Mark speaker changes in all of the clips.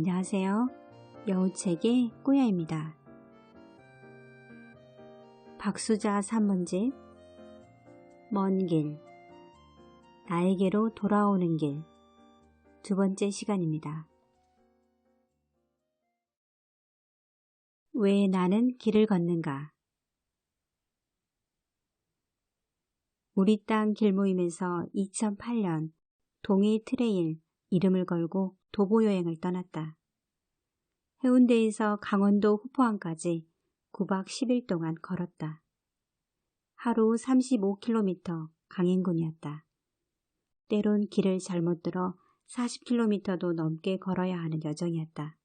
Speaker 1: 안녕하세요. 여우책의 꾸야입니다. 박수자 산문집 먼 길, 나에게로 돌아오는 길 두 번째 시간입니다. 왜 나는 길을 걷는가? 우리 땅 길모임에서 2008년 동해 트레일 이름을 걸고 도보 여행을 떠났다. 해운대에서 강원도 후포항까지 9박 10일 동안 걸었다. 하루 35km 강행군이었다. 때론 길을 잘못 들어 40km도 넘게 걸어야 하는 여정이었다.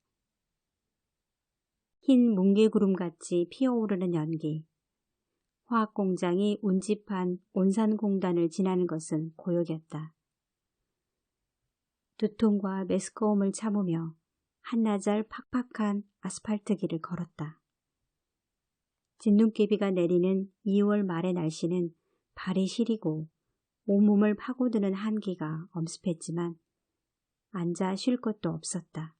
Speaker 1: 흰 뭉게구름같이 피어오르는 연기. 화학공장이 운집한 온산공단을 지나는 것은 고역이었다. 두통과 메스꺼움을 참으며 한나절 팍팍한 아스팔트 길을 걸었다. 진눈깨비가 내리는 2월 말의 날씨는 발이 시리고 온몸을 파고드는 한기가 엄습했지만 앉아 쉴 것도 없었다.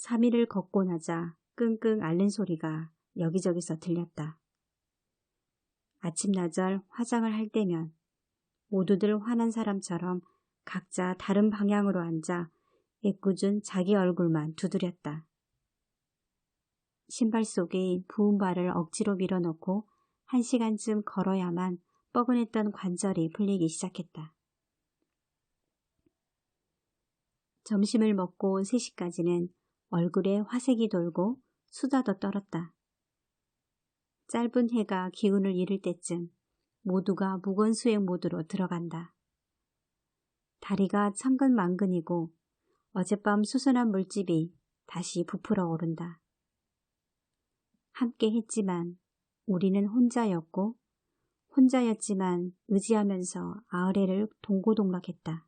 Speaker 1: 3일을 걷고 나자 끙끙 앓는 소리가 여기저기서 들렸다. 아침나절 화장을 할 때면 모두들 화난 사람처럼 각자 다른 방향으로 앉아 애꿎은 자기 얼굴만 두드렸다. 신발 속에 부은 발을 억지로 밀어넣고 한 시간쯤 걸어야만 뻐근했던 관절이 풀리기 시작했다. 점심을 먹고 3시까지는 얼굴에 화색이 돌고 수다도 떨었다. 짧은 해가 기운을 잃을 때쯤 모두가 무건수행 모드로 들어간다. 다리가 천근만근이고 어젯밤 수선한 물집이 다시 부풀어 오른다. 함께 했지만 우리는 혼자였고 혼자였지만 의지하면서 아흐레를 동고동락했다.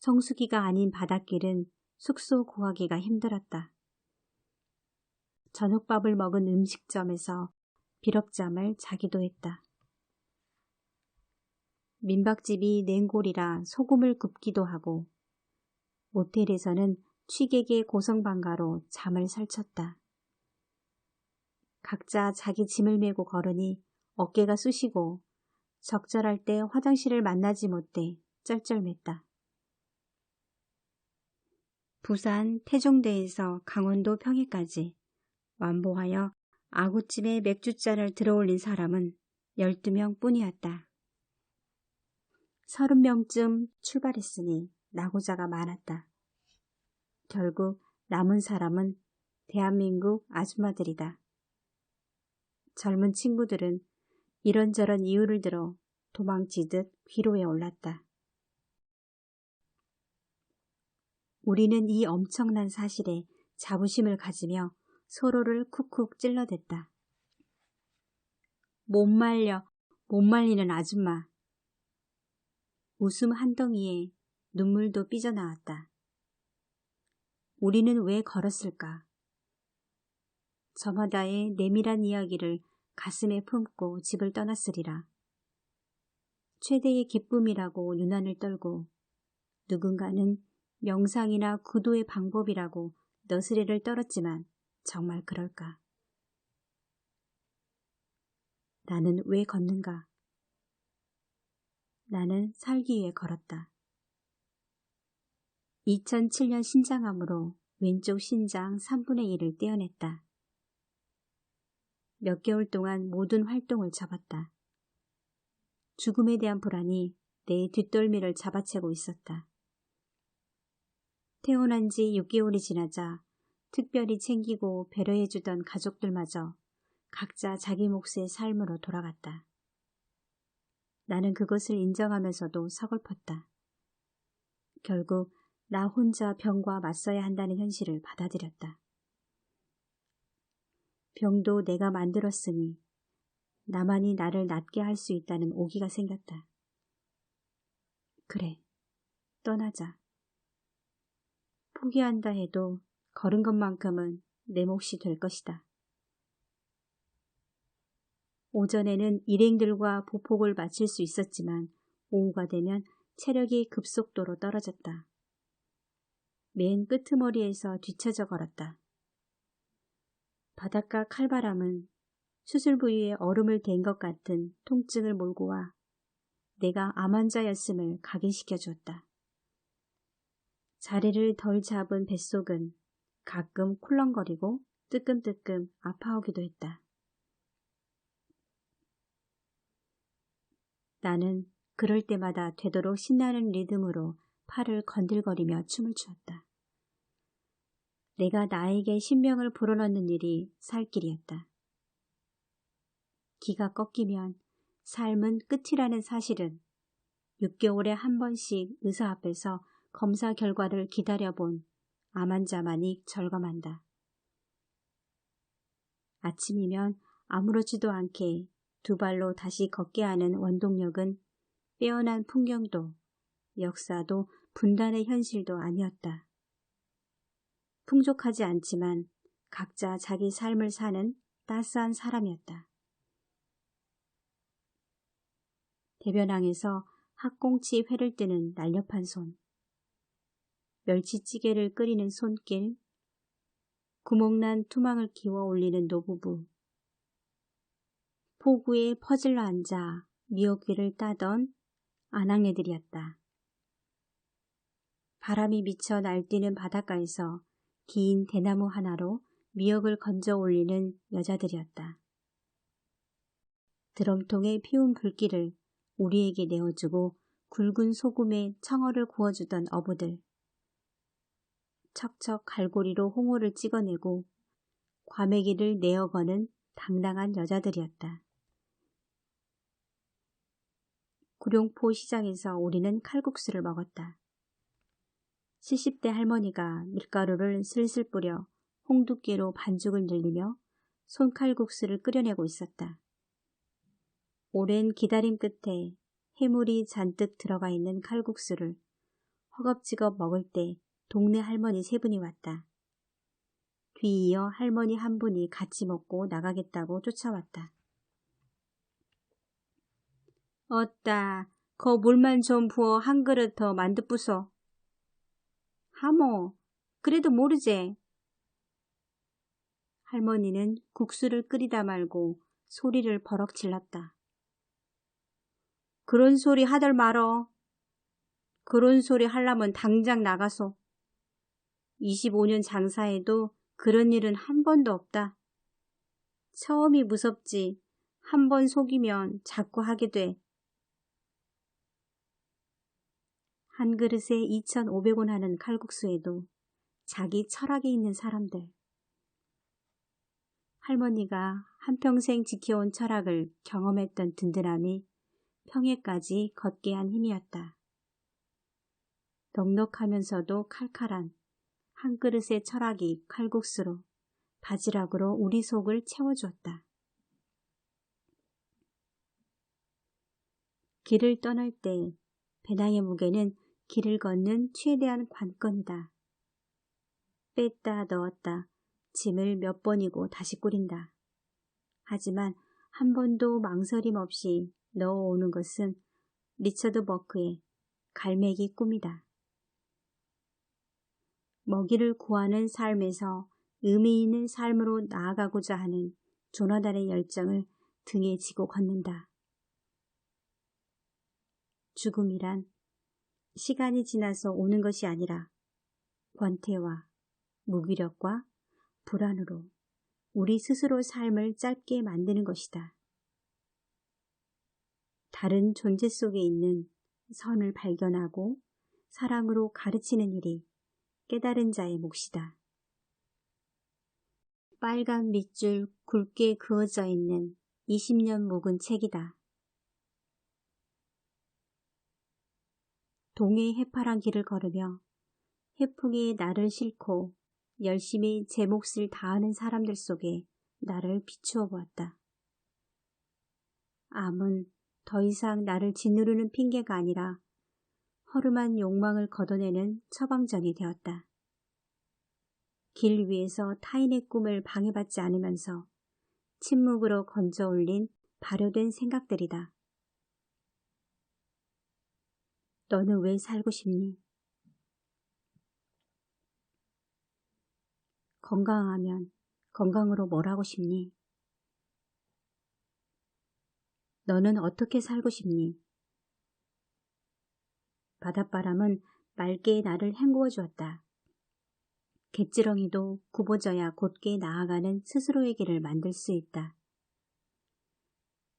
Speaker 1: 성수기가 아닌 바닷길은 숙소 구하기가 힘들었다. 저녁밥을 먹은 음식점에서 비럭잠을 자기도 했다. 민박집이 냉골이라 소금을 굽기도 하고 모텔에서는 취객의 고성방가로 잠을 설쳤다. 각자 자기 짐을 메고 걸으니 어깨가 쑤시고 적절할 때 화장실을 만나지 못해 쩔쩔맸다. 부산 태종대에서 강원도 평해까지 완보하여 아구찜에 맥주잔을 들어올린 사람은 12명 뿐이었다. 30명쯤 출발했으니 나고자가 많았다. 결국 남은 사람은 대한민국 아줌마들이다. 젊은 친구들은 이런저런 이유를 들어 도망치듯 귀로에 올랐다. 우리는 이 엄청난 사실에 자부심을 가지며 서로를 쿡쿡 찔러댔다. 못 말려, 못 말리는 아줌마. 웃음 한 덩이에 눈물도 삐져나왔다. 우리는 왜 걸었을까? 저마다의 내밀한 이야기를 가슴에 품고 집을 떠났으리라. 최대의 기쁨이라고 유난을 떨고 누군가는 명상이나 구도의 방법이라고 너스레를 떨었지만 정말 그럴까? 나는 왜 걷는가? 나는 살기 위해 걸었다. 2007년 신장암으로 왼쪽 신장 3분의 1을 떼어냈다. 몇 개월 동안 모든 활동을 잡았다. 죽음에 대한 불안이 내 뒷덜미를 잡아채고 있었다. 태어난 지 6개월이 지나자 특별히 챙기고 배려해주던 가족들마저 각자 자기 몫의 삶으로 돌아갔다. 나는 그것을 인정하면서도 서글펐다. 결국 나 혼자 병과 맞서야 한다는 현실을 받아들였다. 병도 내가 만들었으니 나만이 나를 낫게 할 수 있다는 오기가 생겼다. 그래, 떠나자. 포기한다 해도 걸은 것만큼은 내 몫이 될 것이다. 오전에는 일행들과 보폭을 마칠 수 있었지만 오후가 되면 체력이 급속도로 떨어졌다. 맨 끄트머리에서 뒤쳐져 걸었다. 바닷가 칼바람은 수술 부위에 얼음을 댄 것 같은 통증을 몰고 와 내가 암 환자였음을 각인시켜 주었다. 자리를 덜 잡은 뱃속은 가끔 쿨렁거리고 뜨끔뜨끔 아파오기도 했다. 나는 그럴 때마다 되도록 신나는 리듬으로 팔을 건들거리며 춤을 추었다. 내가 나에게 신명을 불어넣는 일이 살 길이었다. 기가 꺾이면 삶은 끝이라는 사실은 6개월에 한 번씩 의사 앞에서 검사 결과를 기다려본 암 환자만이 절감한다. 아침이면 아무렇지도 않게 두 발로 다시 걷게 하는 원동력은 빼어난 풍경도 역사도 분단의 현실도 아니었다. 풍족하지 않지만 각자 자기 삶을 사는 따스한 사람이었다. 대변항에서 학꽁치 회를 뜨는 날렵한 손, 멸치찌개를 끓이는 손길, 구멍난 투망을 키워 올리는 노부부, 포구에 퍼질러 앉아 미역귀를 따던 아낙네들이었다. 바람이 미쳐 날뛰는 바닷가에서 긴 대나무 하나로 미역을 건져 올리는 여자들이었다. 드럼통에 피운 불길을 우리에게 내어주고 굵은 소금에 청어를 구워주던 어부들. 척척 갈고리로 홍어를 찍어내고 과메기를 내어거는 당당한 여자들이었다. 구룡포 시장에서 우리는 칼국수를 먹었다. 70대 할머니가 밀가루를 슬슬 뿌려 홍두깨로 반죽을 늘리며 손칼국수를 끓여내고 있었다. 오랜 기다림 끝에 해물이 잔뜩 들어가 있는 칼국수를 허겁지겁 먹을 때 동네 할머니 세 분이 왔다. 뒤이어 할머니 한 분이 같이 먹고 나가겠다고 쫓아왔다. 어따, 거 물만 좀 부어 한 그릇 더 만두 부숴. 하모, 그래도 모르제. 할머니는 국수를 끓이다 말고 소리를 버럭 질렀다. 그런 소리 하들 말어. 그런 소리 하려면 당장 나가소. 25년 장사해도 그런 일은 한 번도 없다. 처음이 무섭지. 한 번 속이면 자꾸 하게 돼. 한 그릇에 2,500원 하는 칼국수에도 자기 철학이 있는 사람들. 할머니가 한평생 지켜온 철학을 경험했던 든든함이 평해까지 걷게 한 힘이었다. 넉넉하면서도 칼칼한 한 그릇의 철학이 칼국수로 바지락으로 우리 속을 채워주었다. 길을 떠날 때 배낭의 무게는 길을 걷는 최대한 관건이다. 뺐다 넣었다 짐을 몇 번이고 다시 꾸린다. 하지만 한 번도 망설임 없이 넣어오는 것은 리처드 버크의 갈매기 꿈이다. 먹이를 구하는 삶에서 의미 있는 삶으로 나아가고자 하는 조나단의 열정을 등에 지고 걷는다. 죽음이란 시간이 지나서 오는 것이 아니라 권태와 무기력과 불안으로 우리 스스로 삶을 짧게 만드는 것이다. 다른 존재 속에 있는 선을 발견하고 사랑으로 가르치는 일이 깨달은 자의 몫이다. 빨간 밑줄 굵게 그어져 있는 20년 묵은 책이다. 동해 해파란 길을 걸으며 해풍이 나를 싣고 열심히 제 몫을 다하는 사람들 속에 나를 비추어 보았다. 암은 더 이상 나를 짓누르는 핑계가 아니라 허름한 욕망을 걷어내는 처방전이 되었다. 길 위에서 타인의 꿈을 방해받지 않으면서 침묵으로 건져 올린 발효된 생각들이다. 너는 왜 살고 싶니? 건강하면 건강으로 뭘 하고 싶니? 너는 어떻게 살고 싶니? 바닷바람은 맑게 나를 헹구어 주었다. 갯지렁이도 굽어져야 곧게 나아가는 스스로의 길을 만들 수 있다.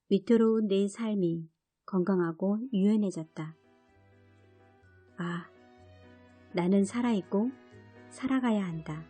Speaker 1: 위태로운 내 삶이 건강하고 유연해졌다. 아, 나는 살아있고 살아가야 한다.